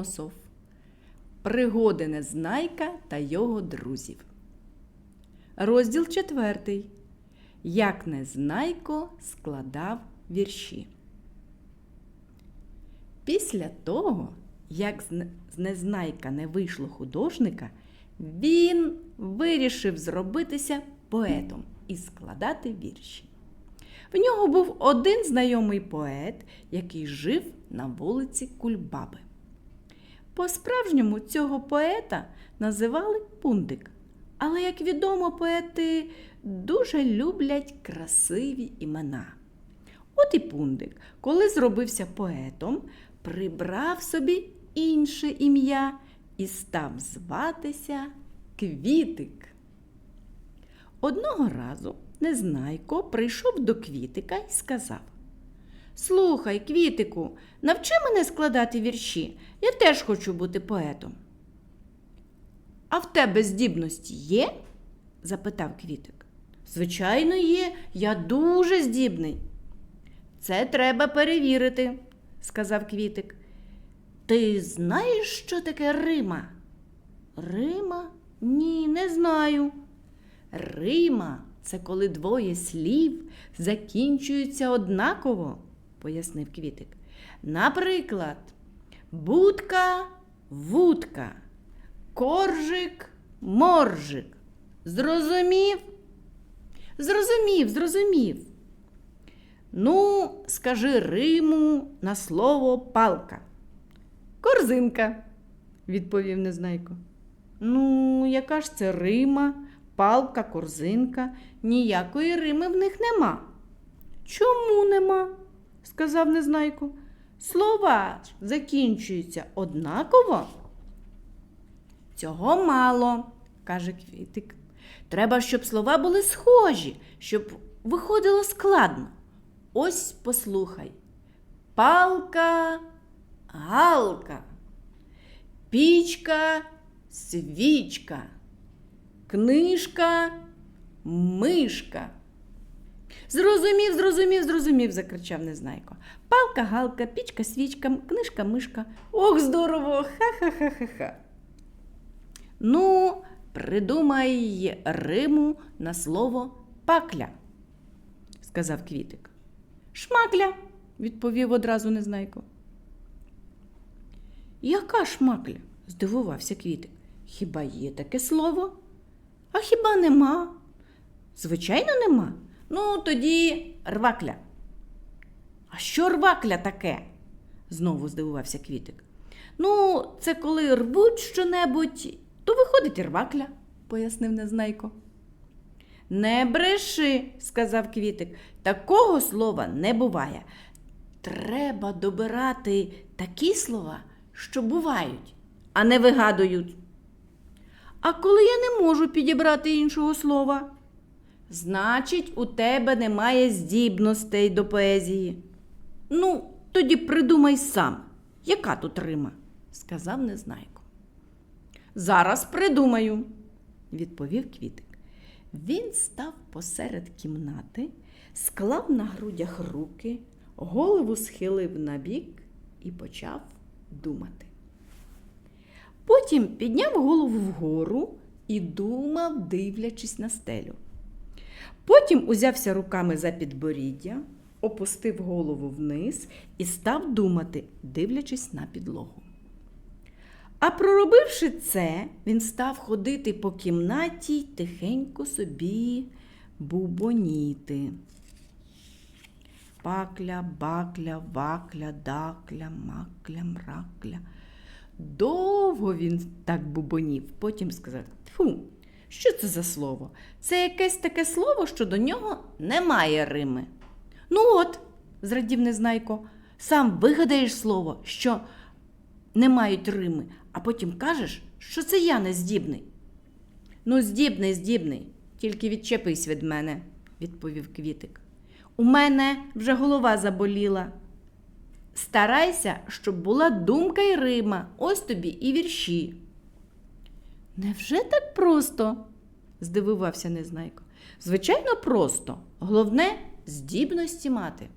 Микола Носов. Пригоди Незнайка та його друзів. Розділ четвертий. Як Незнайко складав вірші. Після того, як з Незнайка не вийшло художника, він вирішив зробитися поетом і складати вірші. В нього був один знайомий поет, який жив на вулиці Кульбаби. По-справжньому цього поета називали Пундик. Але, як відомо, поети дуже люблять красиві імена. От і Пундик, коли зробився поетом, прибрав собі інше ім'я і став зватися Квітик. Одного разу Незнайко прийшов до Квітика і сказав: Слухай, Квітику, навчи мене складати вірші. Я теж хочу бути поетом. А в тебе здібності є? запитав Квітик. Звичайно, є, я дуже здібний. Це треба перевірити, сказав Квітик. Ти знаєш, що таке Рима? Рима? Ні, не знаю. Рима це коли двоє слів закінчуються однаково, пояснив Квітик. Наприклад, будка вудка, коржик моржик. Зрозумів? Зрозумів, зрозумів. Ну, скажи Риму на слово палка. Корзинка, відповів Незнайко. Ну, яка ж це Рима, палка, корзинка, ніякої Рими в них нема. Чому нема? Сказав Незнайко. Слова закінчуються однаково. Цього мало, каже Квітик. Треба, щоб слова були схожі, щоб виходило складно. Ось послухай. Палка, галка, пічка, свічка, книжка, мишка. Зрозумів, зрозумів, зрозумів, закричав Незнайко. Палка, галка, пічка, свічка, книжка, мишка. Ох, здорово! Ха-ха-ха-ха-ха. Ну, придумай Риму на слово пакля, сказав Квітик. Шмакля, відповів одразу Незнайко. Яка шмакля? здивувався Квітик. Хіба є таке слово? А хіба нема? Звичайно, нема. Ну, тоді рвакля. А що рвакля таке? знову здивувався Квітик. Ну, це коли рвуть щонебудь, то виходить рвакля, пояснив Незнайко. Не бреши, сказав Квітик. Такого слова не буває. Треба добирати такі слова, що бувають, а не вигадують. А коли я не можу підібрати іншого слова? Значить, у тебе немає здібностей до поезії. Ну, тоді придумай сам, яка тут Рима, сказав Незнайко. Зараз придумаю, відповів Квітик. Він став посеред кімнати, склав на грудях руки, голову схилив набік і почав думати. Потім підняв голову вгору і думав, дивлячись на стелю. Потім узявся руками за підборіддя, опустив голову вниз і став думати, дивлячись на підлогу. А проробивши це, він став ходити по кімнаті й тихенько собі бубоніти. Пакля, бакля, вакля, дакля, макля, мракля. Довго він так бубонів, потім сказав: Тьфу, що це за слово? Це якесь таке слово, що до нього немає Рими. Ну от, зрадів Незнайко, сам вигадаєш слово, що не мають Рими, а потім кажеш, що це я не здібний. Ну, здібний, здібний, тільки відчепись від мене, відповів Квітик. У мене вже голова заболіла. Старайся, щоб була думка й Рима, ось тобі і вірші. Невже так просто? здивувався Незнайко. Звичайно, просто. Головне здібності мати.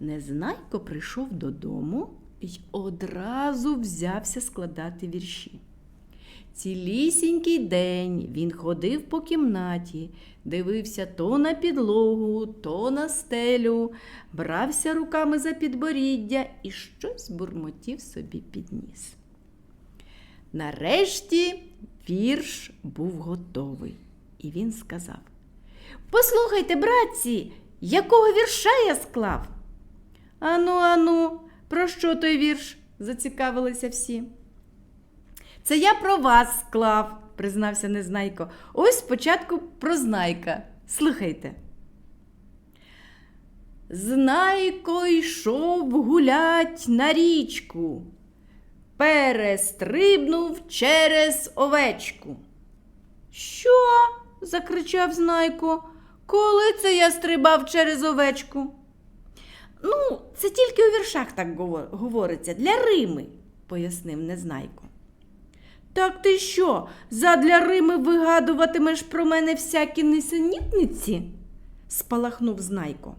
Незнайко прийшов додому і одразу взявся складати вірші. Цілісінький день він ходив по кімнаті, дивився то на підлогу, то на стелю, брався руками за підборіддя і щось бурмотів собі під ніс. Нарешті вірш був готовий, і він сказав: Послухайте, братці, якого вірша я склав? Ану, ану, про що той вірш? зацікавилися всі. Це я про вас склав, признався Незнайко. Ось спочатку про знайка. Слухайте. Знайко йшов гулять на річку, перестрибнув через овечку. Що? закричав Знайко. Коли це я стрибав через овечку? Ну, це тільки у віршах так говориться, для Рими, пояснив Незнайко. Так ти що, задля Рими вигадуватимеш про мене всякі несенітниці? спалахнув Знайко.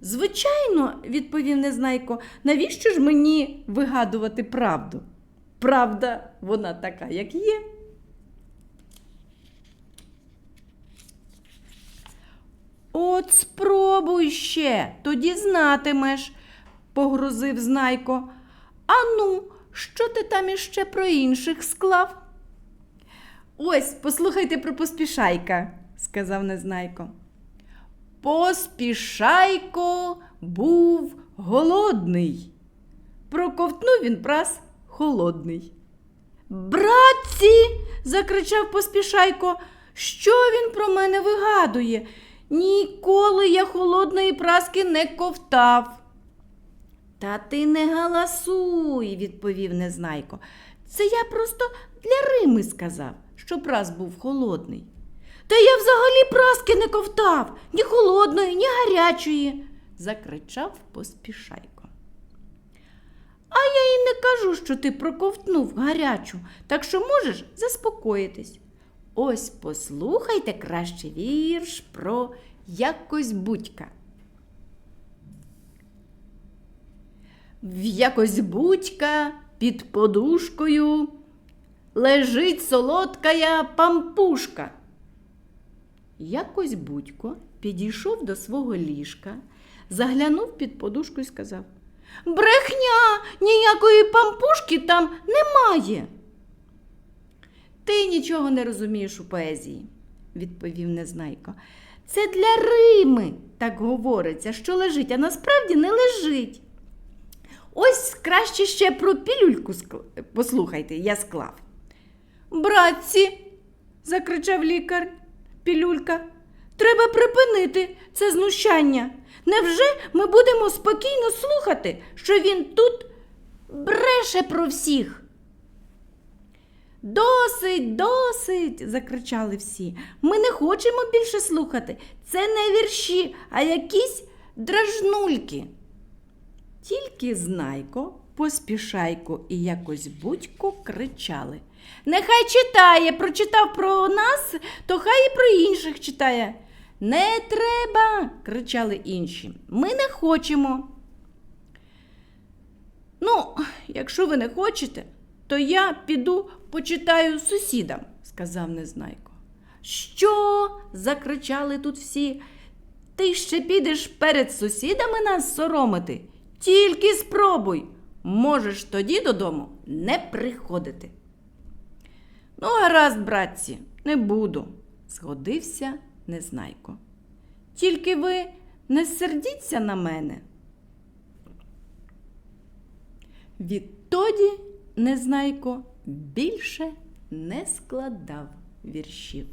Звичайно, відповів Незнайко, навіщо ж мені вигадувати правду? Правда, вона така, як є. От спробуй ще, тоді знатимеш, погрозив Знайко. Ану, що ти там іще про інших склав? Ось, послухайте про поспішайка, сказав Незнайко. Поспішайко був голодний. Проковтнув він прас холодний. Братці, закричав поспішайко, що він про мене вигадує? Ніколи я холодної праски не ковтав. Та ти не галасуй, відповів Незнайко. Це я просто для Рими сказав, що прас був холодний. Та я взагалі праски не ковтав, ні холодної, ні гарячої, закричав поспішайко. А я і не кажу, що ти проковтнув гарячу, так що можеш заспокоїтись. Ось послухайте краще вірш про якось будька. В якось будька під подушкою лежить солодкая пампушка. Якось будько підійшов до свого ліжка, заглянув під подушку і сказав Брехня, ніякої пампушки там немає. Ти нічого не розумієш у поезії, відповів Незнайко. Це для Рими так говориться, що лежить, а насправді не лежить. Ось краще ще про пілюльку скл... послухайте, я склав. Братці, закричав лікар пілюлька, треба припинити це знущання. Невже ми будемо спокійно слухати, що він тут бреше про всіх? Досить, досить, закричали всі. Ми не хочемо більше слухати. Це не вірші, а якісь дражнульки. Тільки знайко, поспішайко і якось будько кричали. Нехай читає, прочитав про нас, то хай і про інших читає. Не треба, кричали інші. Ми не хочемо. Ну, якщо ви не хочете, то я піду почитаю сусідам, сказав Незнайко. Що? закричали тут всі. Ти ще підеш перед сусідами нас соромити? Тільки спробуй. Можеш тоді додому не приходити. Ну, гаразд, братці, не буду, згодився Незнайко. Тільки ви не сердіться на мене. Відтоді Незнайко більше не складав віршів.